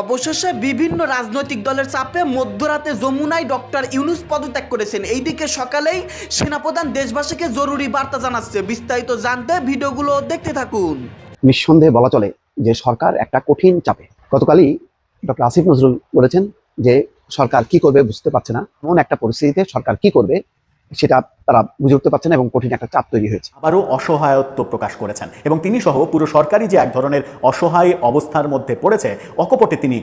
অবশেষে বিভিন্ন রাজনৈতিক দলের চাপে মধ্যরাতে যমুনায় ডক্টর ইউনুস পদত্যাগ করেছেন। এইদিকে সকালেই সেনাপ্রধান দেশবাসীকে জরুরি বার্তা জানাচ্ছে। বিস্তারিত জানতে ভিডিওগুলো দেখতে থাকুন। নিঃসন্দেহে বলা চলে যে সরকার একটা কঠিন চাপে। গতকালই ডক্টর আসিফ নজরুল বলেছেন যে সরকার কি করবে বুঝতে পারছে না। এমন একটা পরিস্থিতিতে সরকার কি করবে সেটা তারা বুঝে উঠতে পারছে না এবং কঠিন একটা চাপ তৈরি হয়েছে। আবারও অসহায়ত্ব প্রকাশ করেছেন এবং তিনি সহ পুরো সরকারি যে এক ধরনের অসহায় অবস্থার মধ্যে পড়েছে অকপটে তিনি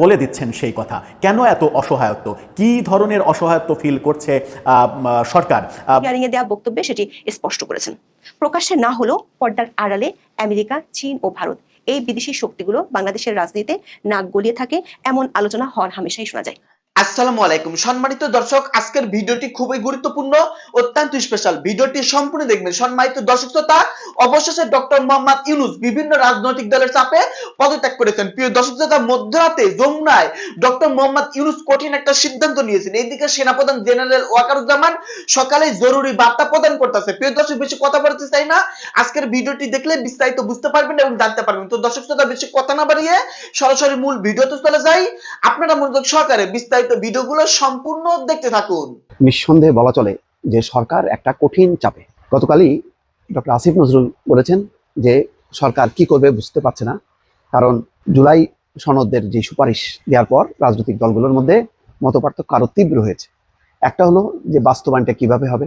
বলে দিচ্ছেন সেই কথা। কেন এত অসহায়ত্ব? কি ধরনের অসহায়ত্ব ফিল করছে আহ, সরকার? আহ, হিয়ারিং এ দেওয়া বক্তব্যে সেটি স্পষ্ট করেছেন। প্রকাশ্যে না হলেও পর্দার আড়ালে আমেরিকা চীন ও ভারত এই বিদেশি শক্তিগুলো বাংলাদেশের রাজনীতিতে নাক গলিয়ে থাকে এমন আলোচনা হর হামেশাই শোনা যায়। আসসালামু আলাইকুম। সম্মানিত দর্শক, আজকের ভিডিওটি খুবই গুরুত্বপূর্ণ, অত্যন্ত স্পেশাল ভিডিওটি সম্পূর্ণ দেখবেন। সম্মানিত দর্শক শ্রোতা, অবশেষে ডক্টর মোহাম্মদ ইউনুস বিভিন্ন রাজনৈতিক দলের চাপে পদত্যাগ করেছেন। প্রিয় দর্শক শ্রোতা, মধ্যরাতে যমুনায় ডক্টর মোহাম্মদ ইউনুস কঠিন একটা সিদ্ধান্ত নিয়েছেন। এইদিকে সেনাপ্রধান জেনারেল ওয়াকারুজ্জামান সকালে জরুরি বার্তা প্রদান করতেছে। প্রিয় দর্শক, বেশি কথা বলতে চাই না। আজকের ভিডিওটি দেখলে বিস্তারিত বুঝতে পারবেন এবং জানতে পারবেন। তো দর্শক শ্রোতা, বেশি কথা না বাড়িয়ে সরাসরি মূল ভিডিওতে চলে যাই। আপনারা মনোযোগ সহকারে বিস্তারিত ভিডিওগুলো সম্পূর্ণ দেখতে থাকুন। নিঃসন্দেহে বলা চলে যে সরকার একটা কঠিন চাপে। গতকালই ডক্টর আসিফ নজরুল বলেছেন যে সরকার কি করবে বুঝতে পারছে না। কারণ জুলাই সনদের যে সুপারিশ দেওয়ার পর রাজনৈতিক দলগুলোর মধ্যে মতপার্থক্য আরও তীব্র হয়েছে। একটা হলো যে বাস্তবায়নটা কীভাবে হবে?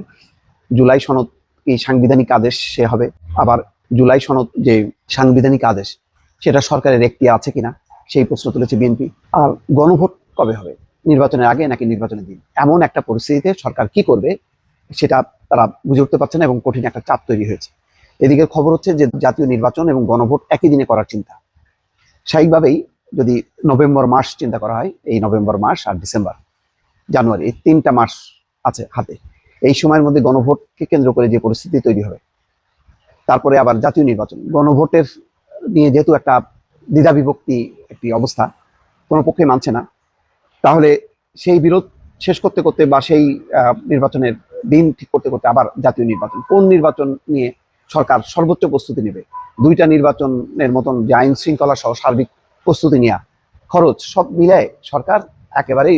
জুলাই সনদ কি সাংবিধানিক আদেশ সে হবে? আবার জুলাই সনদ যে সাংবিধানিক আদেশ, সেটা সরকারের একটি আছে কিনা? সেই প্রশ্ন তুলেছে বিএনপি। আর গণভোট কবে হবে? নির্বাচনের আগে নাকি নির্বাচনের দিন। এমন একটা পরিস্থিতিতে সরকার কি করবে, সেটা তারা বুঝে উঠতে পারছে না এবং কঠিন একটা চাপ তৈরি হয়েছে। এদিকে খবর হচ্ছে যে জাতীয় নির্বাচন এবং গণভোট একই দিনে করার চিন্তা। স্বাভাবিকভাবেই যদি নভেম্বর মাস চিন্তা করা হয়, এই নভেম্বর মাস আর ডিসেম্বর, জানুয়ারি, এই তিনটা মাস আছে হাতে। এই সময়ের মধ্যে গণভোটকে কেন্দ্র করে যে পরিস্থিতি তৈরি হবে, তারপরে আবার জাতীয় নির্বাচন। গণভোটের নিয়ে যেহেতু একটা দ্বিধা বিভক্তি একটি অবস্থা, কোনো পক্ষে মানছে না। তাহলে সেই বিরোধ শেষ করতে করতে বা সেই নির্বাচনের দিন ঠিক করতে করতে আবার জাতীয় নির্বাচন। কোন নির্বাচন নিয়ে সরকার সর্বোচ্চ প্রস্তুতি নেবে? দুইটা নির্বাচনের মতন যে আইন শৃঙ্খলা সহ সার্বিক প্রস্তুতি নেওয়া খরচ সব মিলায় সরকার একেবারেই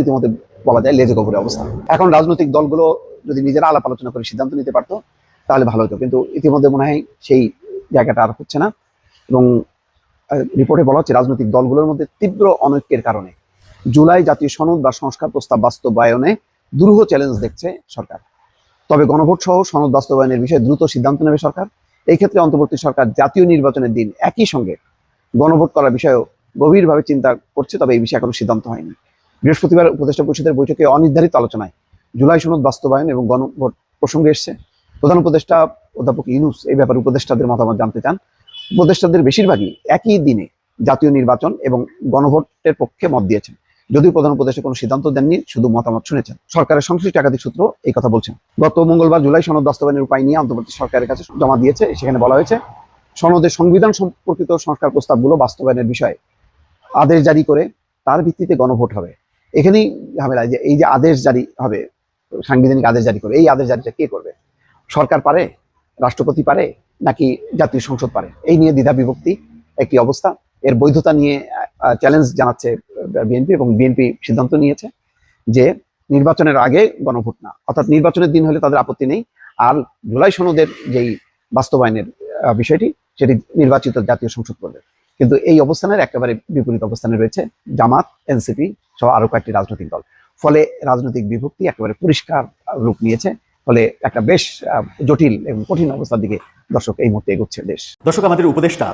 ইতিমধ্যে বলা যায় লেজে গোবরে অবস্থা এখন রাজনৈতিক দলগুলো যদি নিজেরা আলাপ আলোচনা করে সিদ্ধান্ত নিতে পারতো, তাহলে ভালো হতো। কিন্তু ইতিমধ্যে মনে হয় সেই জায়গাটা আর হচ্ছে না। এবং রিপোর্টে বলা হচ্ছে রাজনৈতিক দলগুলোর মধ্যে তীব্র অনৈক্যের কারণে জুলাই জাতীয় সনদ বা সংস্কার প্রস্তাব বাস্তবায়নে দুরূহ চ্যালেঞ্জ দেখছে সরকার। তবে গণভোট সহ সনদ বাস্তবায়নের বিষয়ে দ্রুত সিদ্ধান্ত নেবে সরকার। এই ক্ষেত্রে অন্তর্বর্তী সরকার জাতীয় নির্বাচনের দিন একই সঙ্গে গণভোট করার বিষয়েও গভীরভাবে চিন্তা করছে, তবে এই বিষয়ে এখনও সিদ্ধান্ত হয়নি। বৃহস্পতিবার উপদেষ্টা পরিষদের বৈঠকে অনির্ধারিত আলোচনায় জুলাই সনদ বাস্তবায়ন এবং গণভোট প্রসঙ্গে এসছে। প্রধান উপদেষ্টা অধ্যাপক ইউনুস এই ব্যাপারে উপদেষ্টাদের মতামত জানতে চান। উপদেষ্টাদের বেশিরভাগই একই দিনে জাতীয় নির্বাচন এবং গণভোটের পক্ষে মত দিয়েছেন। যদিও প্রধান উপদেষ্টা কোনো সিদ্ধান্ত দেননি, শুধু মতামত শুনেছেন। সরকারের সংশ্লিষ্ট একাধিক সূত্র এই কথা বলছেন। গত মঙ্গলবার জুলাই সনদ বাস্তবায়নের উপায় নিয়ে অন্তর্বর্তী সরকারের কাছে জমা দিয়েছে, সেখানে বলা হয়েছে, সনদের সংবিধান সম্পর্কিত সংস্কার প্রস্তাবগুলো বাস্তবায়নের বিষয়ে আদেশ জারি করে তার ভিত্তিতে গণভোট হবে। এখানেই ঝামেলা, যে এই যে আদেশ জারি হবে, সাংবিধানিক আদেশ জারি করে, এই আদেশ জারিটা কে করবে? সরকার পারে? রাষ্ট্রপতি পারে? নাকি জাতীয় সংসদ পারে? এই নিয়ে দ্বিধা বিভক্তি একটি অবস্থা। এর বৈধতা নিয়ে চ্যালেঞ্জ জানাচ্ছে বিএনপি এবং বিএনপি সিদ্ধান্ত নিয়েছে যে নির্বাচনের আগে গণভোট না। অর্থাৎ নির্বাচনের দিন হলে তাদের আপত্তি নেই। আর জুলাই সনদের যেই বাস্তবায়নের বিষয়টি, সেটি নির্বাচিত জাতীয় সংসদ করবে কিন্তু এই অবস্থানের একেবারে বিপরীত অবস্থানে রয়েছে জামাত, এনসিপি সহ আরও কয়েকটি রাজনৈতিক দল। ফলে রাজনৈতিক বিভক্তি একেবারে পরিষ্কার রূপ নিয়েছে। ফলে একটা বেশ জটিল এবং কঠিন অবস্থার দিকে দর্শক, এই মুহূর্তে এগোচ্ছে দেশ। দর্শক, আমাদের উপদেষ্টা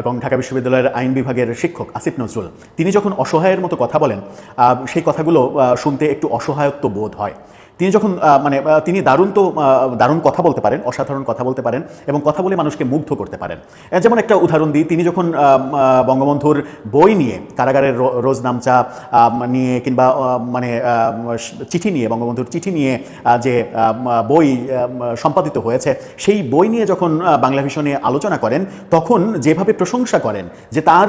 এবং ঢাকা বিশ্ববিদ্যালয়ের আইন বিভাগের শিক্ষক আসিফ নজরুল, তিনি যখন অসহায়ের মতো কথা বলেন সেই কথাগুলো শুনতে একটু অসহায়ত্ব বোধ হয়। তিনি যখন মানে তিনি দারুণ তো দারুণ কথা বলতে পারেন, অসাধারণ কথা বলতে পারেন এবং কথা বলে মানুষকে মুগ্ধ করতে পারেন। যেমন একটা উদাহরণ দিই, তিনি যখন বঙ্গবন্ধুর বই নিয়ে, কারাগারের রোজ নামচা নিয়ে কিংবা মানে চিঠি নিয়ে, বঙ্গবন্ধুর চিঠি নিয়ে যে বই সম্পাদিত হয়েছে, সেই বই নিয়ে যখন বাংলা ভিশনে আলোচনা করেন, তখন যেভাবে প্রশংসা করেন, যে তার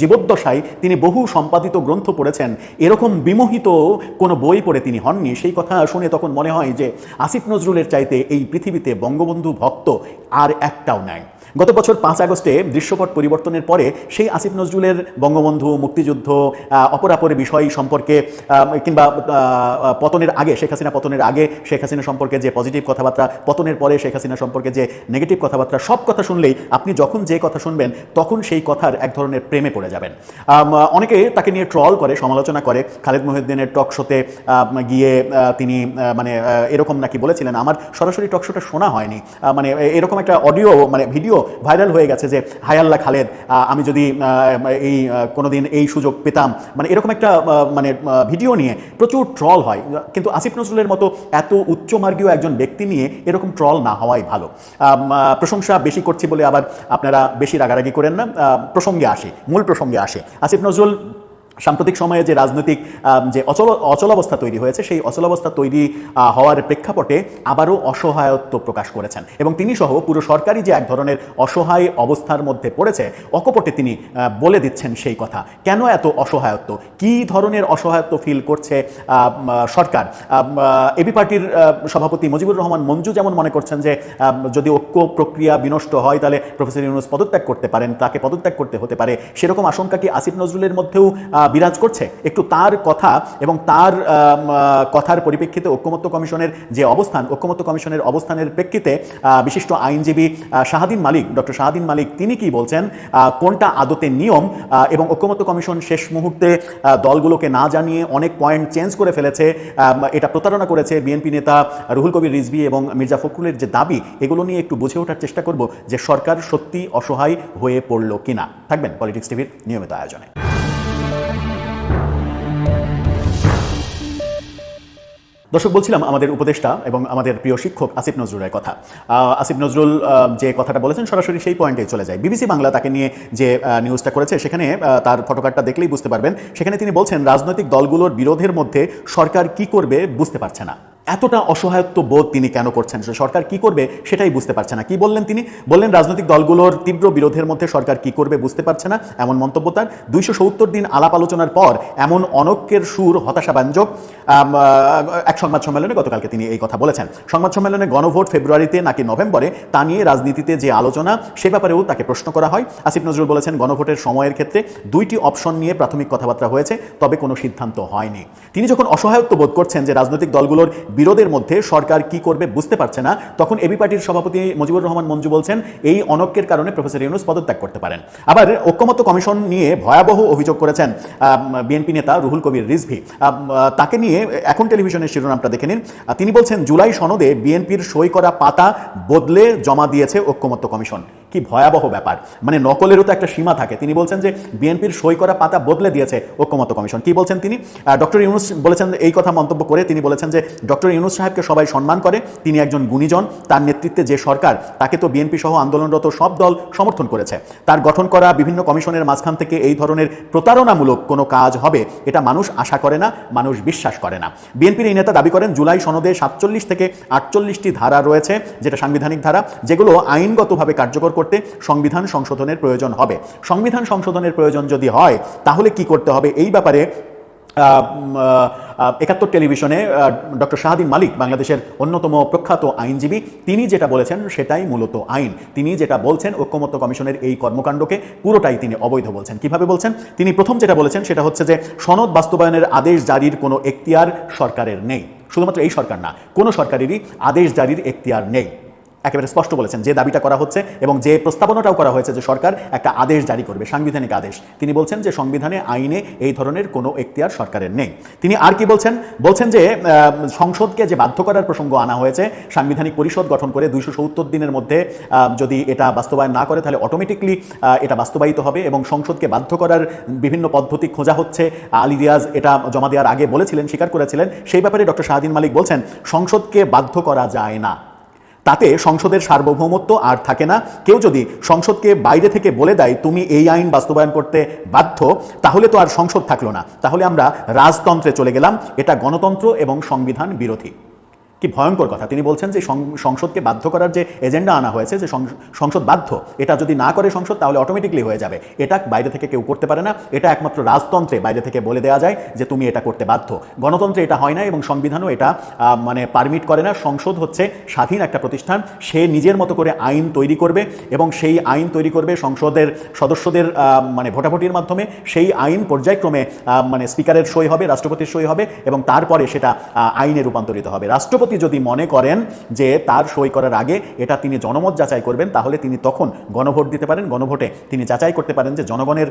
জীবদ্দশায় তিনি বহু সম্পাদিত গ্রন্থ পড়েছেন, এরকম বিমোহিত কোনো বই পড়ে তিনি হননি, সেই কথা শুনে তখন মনে হয় যে আসিফ নজরুলের চাইতে এই পৃথিবীতে বঙ্গবন্ধু ভক্ত আর একটাও নাই। গত বছর পাঁচ আগস্টে দৃশ্যপট পরিবর্তনের পরে সেই আসিফ নজরুলের বঙ্গবন্ধু, মুক্তিযুদ্ধ অপরাপর বিষয় সম্পর্কে কিংবা পতনের আগে, শেখ হাসিনা পতনের আগে, শেখ হাসিনা সম্পর্কে যে পজিটিভ কথাবার্তা, পতনের পরে শেখ হাসিনা সম্পর্কে যে নেগেটিভ কথাবার্তা, সব কথা শুনলেই আপনি যখন যে কথা শুনবেন, তখন সেই কথার এক ধরনের প্রেমে পড়ে যাবেন। অনেকে তাকে নিয়ে ট্রল করে, সমালোচনা করে। খালেদ মহিউদ্দিনের টক শোতে গিয়ে তিনি মানে এরকম নাকি বলেছিলেন, আমার সরাসরি টক শোটা শোনা হয়নি। মানে এরকম একটা অডিও মানে ভিডিও ভাইরাল হয়ে গেছে যে হায়াল্লা খালেদ আমি যদি এই কোনো কোনোদিন এই সুযোগ পেতাম। মানে এরকম একটা মানে ভিডিও নিয়ে প্রচুর ট্রল হয়। কিন্তু আসিফ নজরুলের মতো এত উচ্চমার্গীয় একজন ব্যক্তি নিয়ে এরকম ট্রল না হওয়াই ভালো। প্রশংসা বেশি করছি বলে আবার আপনারা বেশি রাগারাগি করেন না। প্রসঙ্গে আসে, মূল প্রসঙ্গে আসে। আসিফ নজরুল সাম্প্রতিক সময়ে যে রাজনৈতিক যে অচল অচলাবস্থা তৈরি হয়েছে, সেই অচলাবস্থা তৈরি হওয়ার প্রেক্ষাপটে আবারও অসহায়ত্ব প্রকাশ করেছেন। এবং তিনি সহ পুরো সরকারি যে এক ধরনের অসহায় অবস্থার মধ্যে পড়েছে, অকপটে তিনি বলে দিচ্ছেন সেই কথা। কেন এত অসহায়ত্ব? কি ধরনের অসহায়ত্ব ফিল করছে সরকার? এবি পার্টির সভাপতি মুজিবুর রহমান মঞ্জু যেমন মনে করছেন যে যদি ঐক্য প্রক্রিয়া বিনষ্ট হয়, তাহলে প্রফেসর ইউনুস পদত্যাগ করতে পারেন, তাকে পদত্যাগ করতে হতে পারে। সেরকম আশঙ্কা কি আসিফ নজরুলের মধ্যেও বিরাজ করছে, একটু তার কথা এবং তার কথার পরিপ্রেক্ষিতে ঐক্যমত্য কমিশনের যে অবস্থান, ঐক্যমত্য কমিশনের অবস্থানের প্রেক্ষিতে বিশিষ্ট আইনজীবী শাহাদিন মালিক, ডক্টর শাহাদিন মালিক তিনি কি বলছেন কোনটা আদতে নিয়ম এবং ঐক্যমত্য কমিশন শেষ মুহূর্তে দলগুলোকে না জানিয়ে অনেক পয়েন্ট চেঞ্জ করে ফেলেছে এটা প্রতারণা করেছে বিএনপি নেতা রুহুল কবির রিজভি এবং মির্জা ফখরুলের যে দাবি, এগুলো নিয়ে একটু বুঝে ওঠার চেষ্টা করব যে সরকার সত্যি অসহায় হয়ে পড়ল কিনা। থাকবেন পলিটিক্স টিভির নিয়মিত আয়োজনে। দর্শক, বলছিলাম আমাদের উপদেষ্টা এবং আমাদের প্রিয় শিক্ষক আসিফ নজরুলের কথা। আসিফ নজরুল যে কথাটা বলেছেন সরাসরি সেই পয়েন্টে চলে যায়। বিবিসি বাংলা তাকে নিয়ে যে নিউজটা করেছে, সেখানে তার ফটোকার্ডটা দেখলেই বুঝতে পারবেন। সেখানে তিনি বলছেন, রাজনৈতিক দলগুলোর বিরোধের মধ্যে সরকার কি করবে বুঝতে পারছে না। এতটা অসহায়ত্ব বোধ তিনি কেন করছেন? সরকার কি করবে সেটাই বুঝতে পারছে না। কি বললেন তিনি? বললেন রাজনৈতিক দলগুলোর তীব্র বিরোধের মধ্যে সরকার কি করবে বুঝতে পারছে না এমন মন্তব্য তার। দুইশো সত্তর দিন আলাপ আলোচনার পর এমন অনক্যের সুর হতাশাব্যঞ্জক আম, এক সংবাদ সম্মেলনে গতকালকে তিনি এই কথা বলেছেন। সংবাদ সম্মেলনে গণভোট ফেব্রুয়ারিতে নাকি নভেম্বরে তা নিয়ে রাজনীতিতে যে আলোচনা সে ব্যাপারেও তাকে প্রশ্ন করা হয়। আসিফ নজরুল বলেছেন গণভোটের সময়ের ক্ষেত্রে দুইটি অপশন নিয়ে প্রাথমিক কথাবার্তা হয়েছে তবে কোনো সিদ্ধান্ত হয়নি। তিনি যখন অসহায়ত্ব বোধ করছেন যে রাজনৈতিক দলগুলোর বিরোধের মধ্যে সরকার কি করবে বুঝতে পারছে না। তখন এবি পার্টির সভাপতি মুজিবুর রহমান মঞ্জু বলছেন, এই অনক্যের কারণে প্রফেসর ইউনুস পদত্যাগ করতে পারেন। আবার ঐক্যমত্য কমিশন নিয়ে ভয়াবহ অভিযোগ করেছেন বিএনপি নেতা রুহুল কবির রিজভি। তাকে নিয়ে এখন টেলিভিশনের শিরোনামটা দেখে নিন। তিনি বলছেন, জুলাই সনদে বিএনপির সই করা পাতা বদলে জমা দিয়েছে ঐক্যমত্য কমিশন। কি ভয়াবহ ব্যাপার। মানে নকলেরও তো একটা সীমা থাকে। তিনি বলছেন যে, বিএনপির সই করা পাতা বদলে দিয়েছে ঐক্যমত্য কমিশন। কি বলছেন তিনি? ডক্টর ইউনুস বলেছেন এই কথা মন্তব্য করে তিনি বলেছেন যে, ডক্টর ইউনুস সাহেবকে সবাই সম্মান করে, তিনি একজন গুণীজন, তার নেতৃত্বে যে সরকার, তাকে তো বিএনপি সহ আন্দোলনরত সব দল সমর্থন করেছে। তার গঠন করা বিভিন্ন কমিশনের মাঝখান থেকে এই ধরনের প্রতারণামূলক কোনো কাজ হবে, এটা মানুষ আশা করে না, মানুষ বিশ্বাস করে না। বিএনপির এই নেতা দাবি করেন, জুলাই সনদে সাতচল্লিশ থেকে আটচল্লিশটি ধারা রয়েছে, যেটা সাংবিধানিক ধারা, যেগুলো আইনগতভাবে কার্যকর করতে সংবিধান সংশোধনের প্রয়োজন হবে। সংবিধান সংশোধনের প্রয়োজন যদি হয়, তাহলে কি করতে হবে? এই ব্যাপারে একাত্তর টেলিভিশনে ডক্টর শাহাদিন মালিক, বাংলাদেশের অন্যতম প্রখ্যাত আইনজীবী, তিনি যেটা বলেছেন সেটাই মূলত আইন। তিনি যেটা বলছেন ঐক্যমত্য কমিশনের এই কর্মকাণ্ডকে পুরোটাই তিনি অবৈধ বলছেন। কীভাবে বলছেন? তিনি প্রথম যেটা বলেছেন সেটা হচ্ছে যে, সনদ বাস্তবায়নের আদেশ জারির কোনো এখতিয়ার সরকারের নেই। শুধুমাত্র এই সরকার না, কোনো সরকারেরই আদেশ জারির এখতিয়ার নেই। একেবারে স্পষ্ট বলেছেন যে দাবিটা করা হচ্ছে এবং যে প্রস্তাবনাটাও করা হয়েছে যে সরকার একটা আদেশ জারি করবে, সাংবিধানিক আদেশ। তিনি বলছেন যে সংবিধানে, আইনে এই ধরনের কোনো এখতিয়ার সরকারের নেই। তিনি আর কি বলছেন? বলছেন যে সংসদকে যে বাধ্য করার প্রসঙ্গ আনা হয়েছে, সাংবিধানিক পরিষদ গঠন করে দুইশো সত্তর দিনের মধ্যে যদি এটা বাস্তবায়ন না করে, তাহলে অটোমেটিকলি এটা বাস্তবায়িত হবে এবং সংসদকে বাধ্য করার বিভিন্ন পদ্ধতি খোঁজা হচ্ছে। আলী রিয়াজ এটা জমা দেওয়ার আগে বলেছিলেন, স্বীকার করেছিলেন। সেই ব্যাপারে ডক্টর শাহাদিন মালিক বলছেন, সংসদকে বাধ্য করা যায় না। তাতে সংসদের সার্বভৌমত্ব আর থাকে না। কেউ যদি সংসদকে বাইরে থেকে বলে দেয়, তুমি এই আইন বাস্তবায়ন করতে বাধ্য তাহলে তো আর সংসদ থাকল না। তাহলে আমরা রাজতন্ত্রে চলে গেলাম। এটা গণতন্ত্র এবং সংবিধান বিরোধী। কি ভয়ঙ্কর কথা। তিনি বলছেন যে সংসদকে বাধ্য করার যে এজেন্ডা আনা হয়েছে, যে সংসদ বাধ্য, এটা যদি না করে সংসদ, তাহলে অটোমেটিকলি হয়ে যাবে। এটা বাইরে থেকে কেউ করতে পারে না। এটা একমাত্র রাজতন্ত্রে বাইরে থেকে বলে দেওয়া যায় যে তুমি এটা করতে বাধ্য। গণতন্ত্রে এটা হয় না এবং সংবিধানও এটা মানে পারমিট করে না। সংসদ হচ্ছে স্বাধীন একটা প্রতিষ্ঠান। সে নিজের মতো করে আইন তৈরি করবে এবং সেই আইন তৈরি করবে সংসদের সদস্যদের মানে ভোটাভুটির মাধ্যমে। সেই আইন পর্যায়ক্রমে মানে স্পিকারের সই হবে, রাষ্ট্রপতির সই হবে এবং তারপরে সেটা আইনে রূপান্তরিত হবে। রাষ্ট্রপতি যদি মনে করেন যে তার সই করার আগে এটা তিনি জনমত যাচাই করবেন, তাহলে তিনি তখন গণভোট দিতে পারেন। গণভোটে তিনি যাচাই করতে পারেন যে জনগণের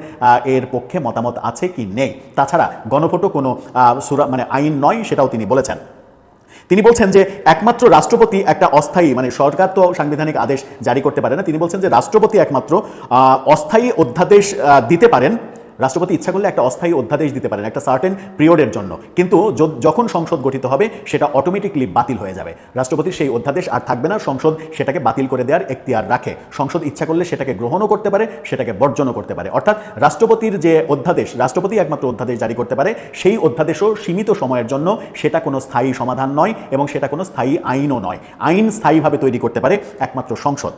এর পক্ষে মতামত আছে কি নেই। তাছাড়া গণভোটও কোনো সুরা মানে আইন নয় সেটাও তিনি বলেছেন। তিনি বলছেন যে একমাত্র রাষ্ট্রপতি একটা অস্থায়ী মানে সরকার তো সাংবিধানিক আদেশ জারি করতে পারে না, তিনি বলছেন যে রাষ্ট্রপতি একমাত্র অস্থায়ী অধ্যাদেশ দিতে পারেন। রাষ্ট্রপতি ইচ্ছা করলে একটা অস্থায়ী অধ্যাদেশ দিতে পারেন, একটা সার্টেন পিরিয়ডের জন্য। কিন্তু যখন সংসদ গঠিত হবে, সেটা অটোমেটিকলি বাতিল হয়ে যাবে। রাষ্ট্রপতির সেই অধ্যাদেশ আর থাকবে না, সংসদ সেটাকে বাতিল করে দেওয়ার এখতিয়ার রাখে। সংসদ ইচ্ছা করলে সেটাকে গ্রহণও করতে পারে, সেটাকে বর্জনও করতে পারে। অর্থাৎ রাষ্ট্রপতির যে অধ্যাদেশ, রাষ্ট্রপতি একমাত্র অধ্যাদেশ জারি করতে পারে, সেই অধ্যাদেশও সীমিত সময়ের জন্য সেটা কোনো স্থায়ী সমাধান নয় এবং সেটা কোনো স্থায়ী আইনও নয়। আইন স্থায়ীভাবে তৈরি করতে পারে একমাত্র সংসদ।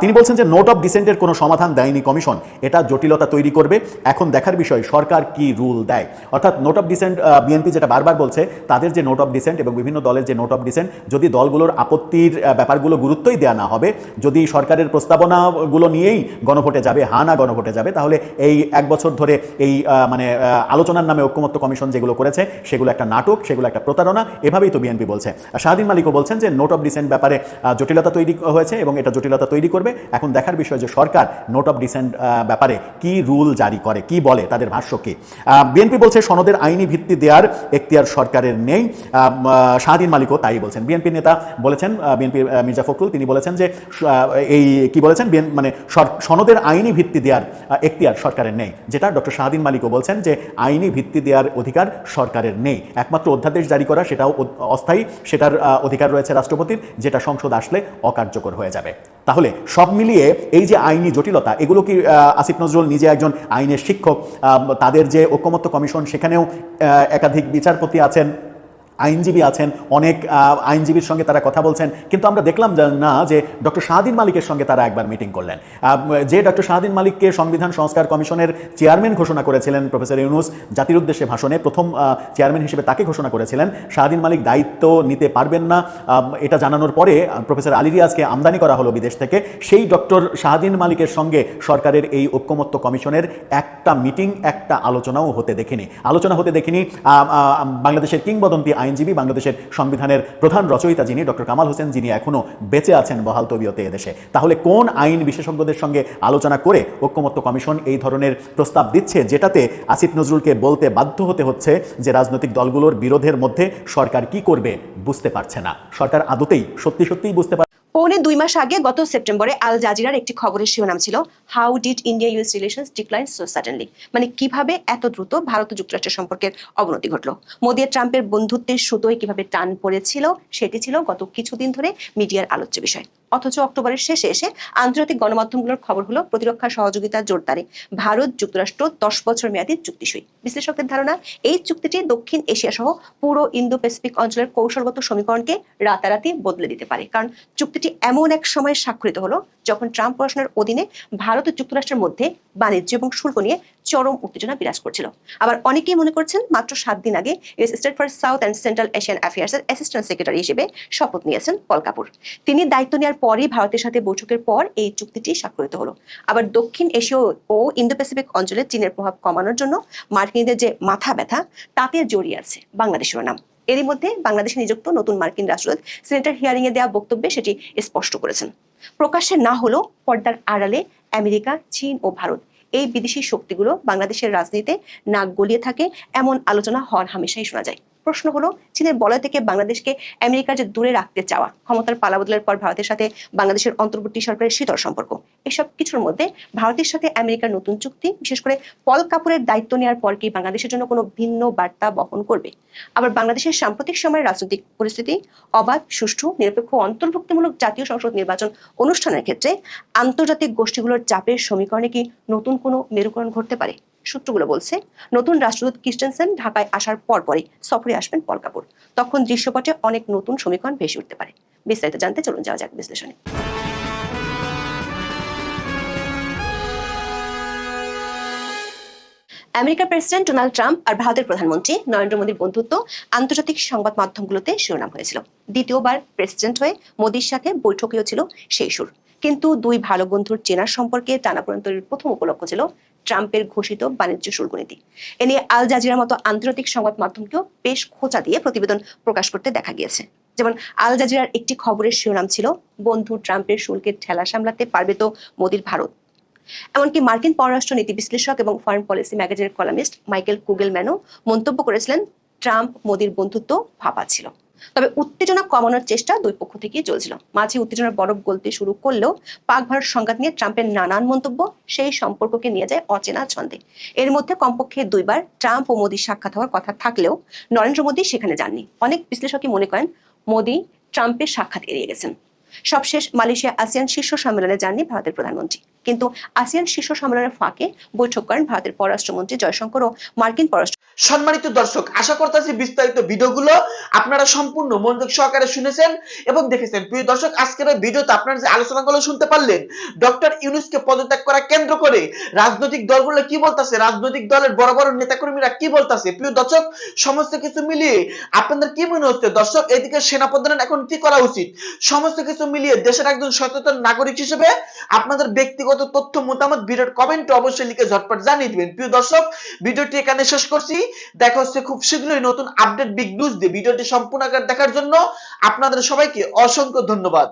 তিনি বলছেন যে, নোট অফ ডিসেন্টের কোনো সমাধান দেয়নি কমিশন। এটা জটিলতা তৈরি করবে। এখন দেখার বিষয়, সরকার কি রুল দেয়? অর্থাৎ নোট অফ ডিসেন্ট বিএনপি যেটা বারবার বলছে, তাদের যে নোট অফ ডিসেন্ট এবং বিভিন্ন দলের যে নোট অফ ডিসেন্ট যদি দলগুলোর আপত্তির ব্যাপারগুলো গুরুত্বই দেওয়া না হবে, যদি সরকারের প্রস্তাবনাগুলো নিয়েই গণভোটে যাবে, হা না গণভোটে যাবে, তাহলে এই এক বছর ধরে এই মানে আলোচনার নামে ঐক্যমত্য কমিশন যেগুলো করেছে, সেগুলো একটা নাটক, সেগুলো একটা প্রতারণা, এভাবেই তো বিএনপি বলছে। শাহদিন মালিকও বলছেন যে নোট অফ ডিসেন্ট ব্যাপারে জটিলতা তৈরি হয়েছে এবং এটা জটিলতা তৈরি করবে। এখন দেখার বিষয় যে সরকার নোট অফ ডিসেন্ট ব্যাপারে কি রুল জারি করে, কি বলে তাদের ভাষ্য কি? বিএনপি বলছে সনদের আইনি ভিত্তি দেওয়ার এখতিয়ার সরকারের নেই। শাহদিন মালিকও তাই বলছেন। বিএনপি নেতা বলেছেন বিএনপি মির্জা ফখরুল, তিনি বলেছেন যে এই কি বলেছেন? মানে সনদের আইনি ভিত্তি দেওয়ার এখতিয়ার সরকারের নেই। যেটা ডক্টর শাহদিন মালিকও বলছেন যে, আইনি ভিত্তি দেওয়ার অধিকার সরকারের নেই। একমাত্র অধ্যাদেশ জারি করা, সেটাও অস্থায়ী, সেটার অধিকার রয়েছে রাষ্ট্রপতির, যেটা সংসদ আসলে অকার্যকর হয়ে যাবে। তাহলে সব মিলিয়ে এই যে আইনি জটিলতা, এগুলো কি আসিফ নজরুল নিজে একজন আইনের শিক্ষক তাদের যে ঐক্যমত্য কমিশন, সেখানেও একাধিক বিচারপতি আছেন? আইনজীবী আছেন, অনেক আইনজীবীর সঙ্গে তারা কথা বলছেন, কিন্তু আমরা দেখলাম না, যে ডক্টর শাহদিন মালিকের সঙ্গে তারা একবার মিটিং করলেন। যে ডক্টর শাহদিন মালিককে সংবিধান সংস্কার কমিশনের চেয়ারম্যান ঘোষণা করেছিলেন প্রফেসর ইউনুস, জাতির উদ্দেশ্যে ভাষণে প্রথম চেয়ারম্যান হিসেবে তাকে ঘোষণা করেছিলেন। শাহদিন মালিক দায়িত্ব নিতে পারবেন না। এটা জানানোর পরে প্রফেসর আলী রিয়াজকে আমদানি করা হলো বিদেশ থেকে। সেই ডক্টর শাহদিন মালিকের সঙ্গে সরকারের এই ঐক্যমত্য কমিশনের একটা মিটিং, একটা আলোচনাও হতে দেখিনি। আলোচনা হতে দেখিনি বাংলাদেশের কিংবদন্তি আইনজীবী বাংলাদেশের সংবিধানের প্রধান রচয়িতা যিনি ডক্টর কামাল হোসেন, যিনি এখনও বেঁচে আছেন বহাল তবিয়তে এদেশে। তাহলে কোন আইন বিশেষজ্ঞদের সঙ্গে আলোচনা করে ঐক্যমত্য কমিশন এই ধরনের প্রস্তাব দিচ্ছে, যেটাতে আসিফ নজরুলকে বলতে বাধ্য হতে হচ্ছে যে রাজনৈতিক দলগুলোর বিরোধের মধ্যে সরকার কি করবে বুঝতে পারছে না। সরকার আদতেই, সত্যি সত্যিই বুঝতে পৌনে দুই মাস আগে গত সেপ্টেম্বরে আল জাজিরার একটি খবরের শিরোনাম ছিল how did India US relations decline so suddenly মানে কীভাবে এত দ্রুত ভারত যুক্তরাষ্ট্র সম্পর্কের অবনতি ঘটলো? মোদি আর ট্রাম্পের বন্ধুত্বের সুতোয় কীভাবে টান পড়েছিল, সেটি ছিল গত কিছুদিন ধরে মিডিয়ার আলোচ্য বিষয়। অথচ অক্টোবরের শেষে এসে আন্তর্জাতিক গণমাধ্যমগুলোর খবর হলো প্রতিরক্ষা সহযোগিতা জোরদারে। ভারত, যুক্তরাষ্ট্র দশ বছর মেয়াদী চুক্তি সই বিশ্লেষকদের ধারণা, এই চুক্তিটি দক্ষিণ এশিয়া সহ পুরো ইন্দো প্যাসিফিক অঞ্চলের কৌশলগত সমীকরণকে রাতারাতি বদলে দিতে পারে। কারণ চুক্তিটি এমন এক সময় স্বাক্ষরিত হলো যখন ট্রাম্প প্রশাসনের অধীনে ভারত ও যুক্তরাষ্ট্রের মধ্যে বাণিজ্য এবং শুল্ক নিয়ে চরম উত্তেজনা বিরাজ করছিল। আবার অনেকেই মনে করছেন মাত্র সাত দিন আগে US state for south and central Asian অ্যাফেয়ার্সের assistant secretary হিসেবে শপথ নিয়েছেন পল কাপুর। তিনি দায়িত্ব নেওয়ার পরই ভারতের সাথে বৈঠকের পর এই চুক্তিটি স্বাক্ষরিত হলো। আবার দক্ষিণ এশীয় ও ইন্দো প্যাসিফিক অঞ্চলে চীনের প্রভাব কমানোর জন্য মার্কিনীদের যে মাথা ব্যথা, তাতে জড়িয়ে আছে বাংলাদেশের নাম। এরই মধ্যে বাংলাদেশে নিযুক্ত নতুন মার্কিন রাষ্ট্রদূত সিনেটার হিয়ারিং এ দেওয়া বক্তব্যে সেটি স্পষ্ট করেছেন। প্রকাশ্যে না হলেও পর্দার আড়ালে আমেরিকা, চীন ও ভারত এই বিদেশি শক্তিগুলো বাংলাদেশের রাজনীতিতে নাক গলিয়ে থাকে এমন আলোচনা হওয়ার হামেশাই শোনা যায়। প্রশ্ন হলো, চীনের বলয় থেকে বাংলাদেশকে আমেরিকার যে দূরে রাখতে চাওয়া, ক্ষমতার পালাবদলের পর ভারতের সাথে বাংলাদেশের অন্তর্বর্তী সরকারের শীতল সম্পর্ক। এসব কিছুর মধ্যে ভারতের সাথে আমেরিকার নতুন চুক্তি, বিশেষ করে পল কাপুরের দায়িত্ব নেওয়ার পর কি বাংলাদেশের জন্য কোনো ভিন্ন বার্তা বহন করবে? আবার বাংলাদেশের সাম্প্রতিক সময়ের রাজনৈতিক পরিস্থিতি, অবাধ, সুষ্ঠু, নিরপেক্ষ, অন্তর্ভুক্তিমূলক জাতীয় সংসদ নির্বাচন অনুষ্ঠানের ক্ষেত্রে আন্তর্জাতিক গোষ্ঠীগুলোর চাপের সমীকরণে কি নতুন কোনো মেরুকরণ ঘটতে পারে? সূত্রগুলো বলছে, নতুন রাষ্ট্রদূত ক্রিস্টেনসেন ঢাকায় আসার পরপরই সফরে আসবেন পল কাপুর। তখন দৃশ্যপটে অনেক নতুন সমীকরণ ভেসে উঠতে পারে। বিস্তারিত জানতে চলুন, যাওয়া যাক বিশ্লেষণে। আমেরিকার প্রেসিডেন্ট ডোনাল্ড ট্রাম্প আর ভারতের প্রধানমন্ত্রী নরেন্দ্র মোদীর বন্ধুত্ব আন্তর্জাতিক সংবাদ মাধ্যমগুলোতে শিরোনাম হয়েছিল। দ্বিতীয়বার প্রেসিডেন্ট হয়ে মোদীর সাথে বৈঠকেও ছিল সেই সুর। কিন্তু দুই ভালো বন্ধুর চেনার সম্পর্কে টানাপোড়েন তৈরির প্রথম উপলক্ষ ছিল ট্রাম্পের ঘোষিত বাণিজ্য শুল্ক নীতি এ নিয়ে আল জাজিরার মতো আন্তর্জাতিক সংবাদ মাধ্যমকেও বেশ খোঁচা দিয়ে প্রতিবেদন প্রকাশ করতে দেখা গিয়েছে। যেমন, আল জাজিরার একটি খবরের শিরোনাম ছিল, বন্ধু ট্রাম্পের শুল্কের ঠেলা সামলাতে পারবে তো মোদীর ভারত। এমনকি মার্কিন পররাষ্ট্র নীতি বিশ্লেষক এবং ফরেন পলিসি ম্যাগাজিনের কলামিস্ট মাইকেল কুগেলম্যানও মন্তব্য করেছিলেন, ট্রাম্প মোদীর বন্ধুত্ব ভাপা ছিল। তবে উত্তেজনা কমানোর চেষ্টা দুই পক্ষ থেকেই চলছিল। মাঝে উত্তেজনার বরফ গলতে শুরু করলেও পাক ভারত সংঘাত নিয়ে ট্রাম্পের নানান মন্তব্য সেই সম্পর্ককে নিয়ে যায় অচেনা ছন্দে। এর মধ্যে কমপক্ষে দুইবার ট্রাম্প ও মোদীর সাক্ষাৎ হওয়ার কথা থাকলেও নরেন্দ্র মোদী সেখানে যাননি। অনেক বিশ্লেষকই মনে করেন মোদী ট্রাম্পের সাক্ষাৎ এড়িয়ে গেছেন। সবশেষ মালয়েশিয়া আসিয়ান শীর্ষ সম্মেলনে যাননি ভারতের প্রধানমন্ত্রী। কিন্তু আসিয়ান শীর্ষ সম্মেলনের ফাঁকে বৈঠক করেন ভারতের পররাষ্ট্রমন্ত্রী জয়শঙ্কর ও মার্কিন পররাষ্ট্র সম্মানিত দর্শক, আশা করতেছি বিস্তারিত ভিডিওগুলো আপনারা সম্পূর্ণ মনোযোগ সহকারে শুনেছেন এবং দেখেছেন। প্রিয় দর্শক, আজকের ভিডিওতে আপনারা যে আলোচনাগুলো শুনতে পারলেন, ডক্টর ইউনুসকে পদত্যাগ করা কেন্দ্র করে রাজনৈতিক দলগুলো কি বলতাছে, রাজনৈতিক দলের বড় বড় নেতাকর্মীরা কি বলতাছে? প্রিয় দর্শক, সমস্ত কিছু মিলিয়ে আপনাদের কি মনে হচ্ছে? দর্শক, এদিকে সেনাপ্রধানের এখন কি করা উচিত? সমস্ত কিছু মিলিয়ে দেশের একজন সচেতন নাগরিক হিসেবে আপনাদের ব্যক্তিগত তথ্য মতামত ভিডিওর কমেন্টে অবশ্যই লিখে ঝটপট জানিয়ে দিবেন। প্রিয় দর্শক, ভিডিওটি এখানে শেষ করছি। দেখা হচ্ছে খুব শীঘ্রই নতুন আপডেট বিগ নিউজ দিয়ে। ভিডিওটি সম্পূর্ণ আকার দেখার জন্য আপনাদের সবাইকে অসংখ্য ধন্যবাদ।